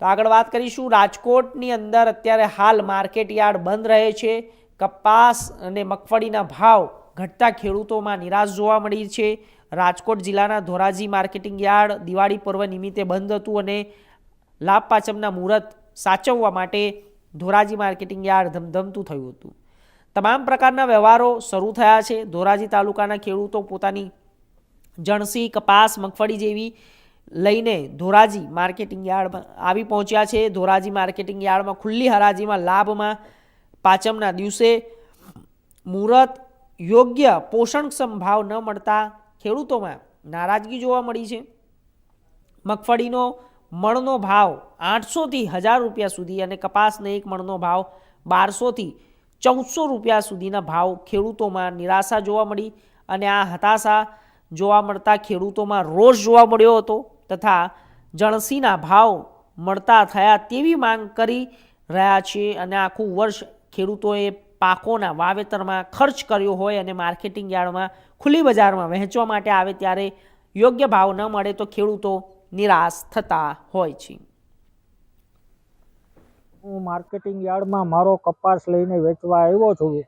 તો આગળ વાત કરીશું, રાજકોટની અંદર અત્યારે હાલ માર્કેટ યાર્ડ બંધ રહે છે. કપાસ અને મગફળીના ભાવ ઘટતા ખેડૂતોમાં નિરાશ જોવા મળી છે. રાજકોટ જિલ્લાના ધોરાજી માર્કેટિંગ યાર્ડ દિવાળી પર્વ નિમિત્તે બંધ હતું અને લાભ પાચમના મુહૂર્ત સાચવવા માટે ધોરાજી માર્કેટિંગ યાર્ડ ધમધમતું થયું હતું. તમામ પ્રકારના વ્યવહારો શરૂ થયા છે. ધોરાજી તાલુકાના ખેડૂતો પોતાની જણસી, કપાસ, મગફળી જેવી લઈને ધોરાજી માર્કેટિંગ યાર્ડમાં આવી પહોંચ્યા છે. ધોરાજી માર્કેટિંગ યાર્ડમાં ખુલ્લી હરાજીમાં લાભમાં પાચમના દિવસે મુહૂર્ત યોગ્ય પોષણક્ષમ ભાવ ન મળતા ખેડૂતોમાં નારાજગી જોવા મળી છે. મગફળીનો મણનો ભાવ આઠસોથી હજાર રૂપિયા સુધી અને કપાસને એક મણનો ભાવ બારસોથી ચૌદસો રૂપિયા સુધીના ભાવ ખેડૂતોમાં નિરાશા જોવા મળી અને આ હતાશા જોવા મળતા ખેડૂતોમાં રોષ જોવા મળ્યો હતો. તથા જણસીના ભાવ મળતા થયા તેવી માંગ કરી રહ્યા છે અને આખું વર્ષ ખેડૂતોએ પાકોના વાવેતરમાં ખર્ચ કર્યો હોય અને માર્કેટિંગ યાર્ડમાં ખુલ્લી બજારમાં વહેંચવા માટે આવે ત્યારે યોગ્ય ભાવ ન મળે તો ખેડૂતો નિરાશ થતા હોય છે. હું માર્કેટિંગ યાર્ડમાં મારો કપાસ લઈને વેચવા આવ્યો છું.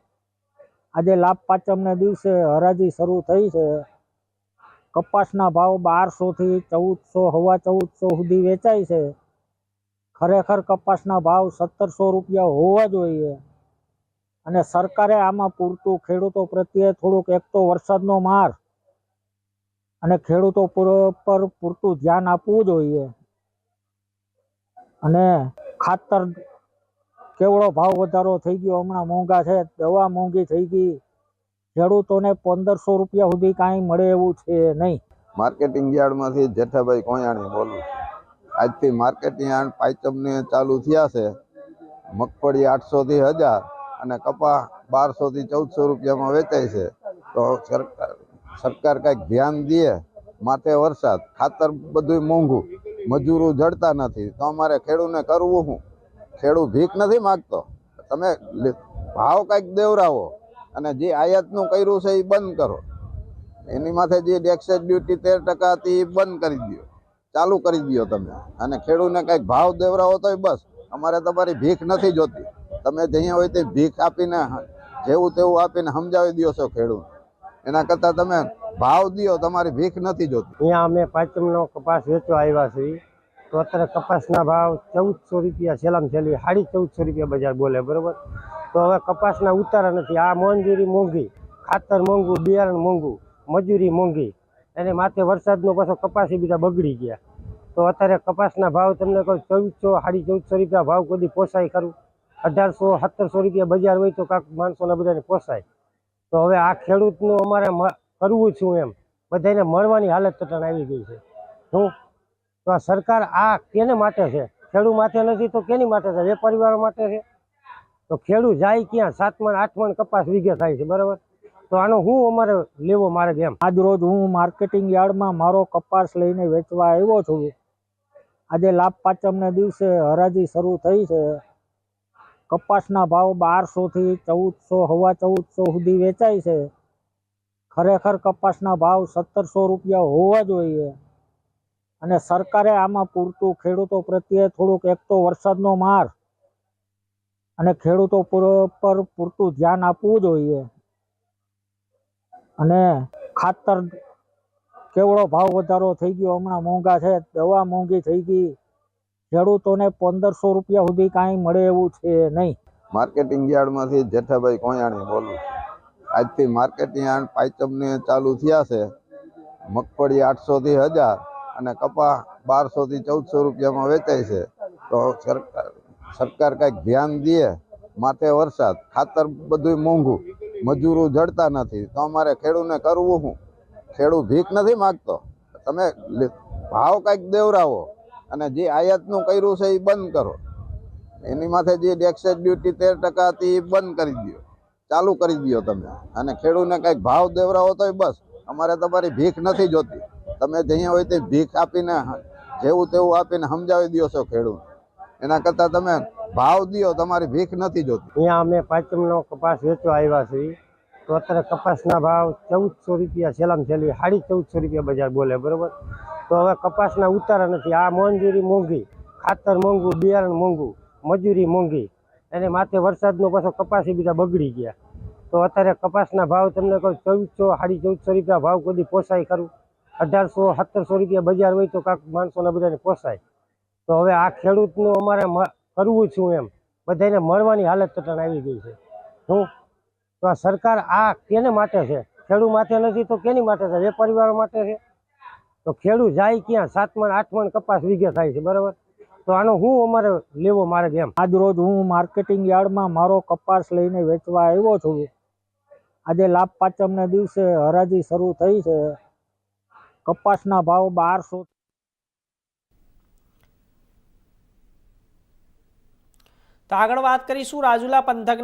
આજે લાભ પાંચમને દિવસે હરાજી શરૂ થઈ છે. કપાસના ભાવ બારસોથી ચૌદસો, હવા ચૌદસો સુધી વેચાય છે. ખરેખર કપાસના ભાવ સત્તરસો રૂપિયા હોવા જોઈએ. અને સરકારે આમાં પૂરતું ખેડૂતો પ્રત્યે થોડુંક એક તો વરસાદનો માર અને ખેડૂતો પર પર પૂરતું ધ્યાન આપવું જોઈએ. અને ખાતર કેવડો ભાવ વધારો થઈ ગયો? હમણાં મોંઘા છે, દવા મોંઘી થઈ ગઈ. ખેડૂતોને પંદરસો રૂપિયા સુધી કાંઈ મળે એવું છે નહીં. માર્કેટિંગ યાર્ડમાંથી જેઠાભાઈ કોયાણી બોલું આજથી માર્કેટિંગ યાર્ડ પાયચમને ચાલુ થયા છે. મગફળી આઠસો થી હજાર અને કપા બારસો થી ચૌદસો રૂપિયામાં વેચાય છે. તો સરકાર સરકાર કાંઈક ધ્યાન દે માથે વરસાદ, ખાતર બધું મોંઘું, મજૂરો જડતા નથી. તો અમારે ખેડૂને કરવું શું ખેડૂત ભીખ નથી માગતો. તમે ભાવ કાંઈક દેવરાવો. અને જે આયાતનું કર્યું છે એ બંધ કરો. એની માથે જે એક્સાઇઝ ડ્યુટી તેર ટકા હતી એ બંધ કરી દો ચાલુ કરી દો તમે. અને ખેડૂતને કંઈક ભાવ દેવરાવો તો બસ. અમારે તમારી ભીખ નથી જોતી. તમે જ્યાં હોય તે ભીખ આપીને જેવું તેવું આપીને સમજાવી દો છો ખેડૂત. એના કરતાં તમે ભાવ દો તમારી ભીખ નથી જોતી. અહીંયા અમે પાંચમનો કપાસ વેચવા આવ્યા છીએ. તો અત્યારે કપાસના ભાવ ચૌદસો રૂપિયા, છેલ્લામાં છેલ્લી સાડી ચૌદસો રૂપિયા બજાર બોલે, બરોબર? તો હવે કપાસના ઉતારા નથી. આ મંજૂરી મોંઘી, ખાતર મોંઘું, બિયારણ મોંઘું, મજૂરી મોંઘી. એને માથે વરસાદનો પાછો કપાસ બીજા બગડી ગયા. તો અત્યારે કપાસના ભાવ તમને કહું, ચૌદસો સાડી ચૌદસો રૂપિયા ભાવ કોઈ પોસાય ખરું? અઢારસો, સત્તરસો રૂપિયા બજાર હોય તો કાંક માણસોને બધાને પોસાય. તો હવે આ ખેડૂતનું અમારે કરવું છું એમ. બધાને મળવાની હાલત તટણ આવી ગઈ છે. શું? તો આ સરકાર આ કેને માટે છે? ખેડૂત માટે નથી તો કેની માટે છે? વેપારીવાળા માટે છે? તો ખેડૂત જાય ક્યાં? સાત મણ આઠ મણ કપાસ વીઘે થાય છે, બરાબર? તો આનો હું અમારે લેવો મારે એમ? આજ રોજ હું માર્કેટિંગ યાર્ડમાં મારો કપાસ લઈને વેચવા આવ્યો છું. આજે લાભ પાંચમને દિવસે હરાજી શરૂ થઈ છે. કપાસના ભાવ બારસોથી ચૌદસો, હવા ચૌદસો સુધી વેચાય છે. ખરેખર કપાસના ભાવ સત્તરસો રૂપિયા હોવા જોઈએ. અને સરકારે આમાં પૂરતું ખેડૂતો પ્રત્યે થોડુંક એક તો વરસાદનો માર. અને ખેડૂતો પર પર પૂરતું ધ્યાન આપવું જોઈએ. અને ખાતર કેવડો ભાવ વધારો થઈ ગયો, હમણાં મોંઘા છે, દવા મોંઘી થઈ ગઈ. ખેડૂતોને પંદરસો રૂપિયા સુધી કાંઈ મળે એવું છે નહીં. માર્કેટિંગ યાર્ડમાંથી જેઠાભાઈ કોયાણી બોલું આજથી માર્કેટિંગ યાર્ડ પાયચમને ચાલુ થયા છે. મગફળી આઠસો થી હજાર અને કપા બારસો થી ચૌદસો રૂપિયામાં વેચાય છે. તો સરકાર સરકાર કાંઈક ધ્યાન દે, માથે વરસાદ, ખાતર બધું મોંઘું, મજૂરો જડતા નથી. તો અમારે ખેડૂને કરવું શું? ખેડૂત ભીખ નથી માગતો. તમે ભાવ કાંઈક દેવરાવો અને જે આયાતનું કર્યું છે એ બંધ કરો. એની માથે જે એક્સાઇઝ ડ્યુટી તેર ટકા હતી એ બંધ કરી દો ચાલુ કરી દો તમે. અને ખેડૂને કંઈક ભાવ દેવરાવો તોય બસ. અમારે તમારી ભીખ નથી જોતી. તમે જ્યાં હોય તે ભીખ આપીને જેવું તેવું આપીને સમજાવી દો છો ખેડૂત એના કરતાં તમે ભાવ દો તમારી ભીખ નથી જોતી. અહીંયા અમે પાંચમનો કપાસ વેચવા આવ્યા છીએ. તો અત્યારે કપાસના ભાવ ચૌદસો રૂપિયા છેલ્લામાં છેલ્લી, સાડી ચૌદસો રૂપિયા બજાર બોલે, બરોબર? તો હવે કપાસના ઉતારા નથી. આ મંજૂરી મોંઘી, ખાતર મોંઘું, બિયારણ મોંઘું, મજૂરી મોંઘી. એને માથે વરસાદનો પાછો કપાસી બીજા બગડી ગયા. તો અત્યારે કપાસના ભાવ તમને કહું, ચૌદસો, સાડી ચૌદસો રૂપિયા ભાવ કદી પોસાય ખરું? અઢારસો, સત્તરસો રૂપિયા બજાર હોય તો કાંક માણસોના બધાને પોસાય. તો હવે આ ખેડૂતનું અમારે કરવું છું એમ. બધાને મળવાની હાલત તટણ આવી ગઈ છે. શું તો આ સરકાર આ કેને માટે છે? ખેડૂત માટે નથી તો કેની માટે છે? વેપારીવાળો માટે છે? તો ખેડૂત જાય ક્યાં? સાતમણ, આઠમણ કપાસ વીઘે થાય છે, બરાબર? તો આનો હું અમારે લેવો મારે એમ? આજ રોજ હું માર્કેટિંગ યાર્ડમાં મારો કપાસ લઈને વેચવા આવ્યો છું. આજે લાભ પાંચમના દિવસે હરાજી શરૂ થઈ છે. કપાસના ભાવ બારસો તો આગળ વાત કરીશું રાજુલા પંથકની.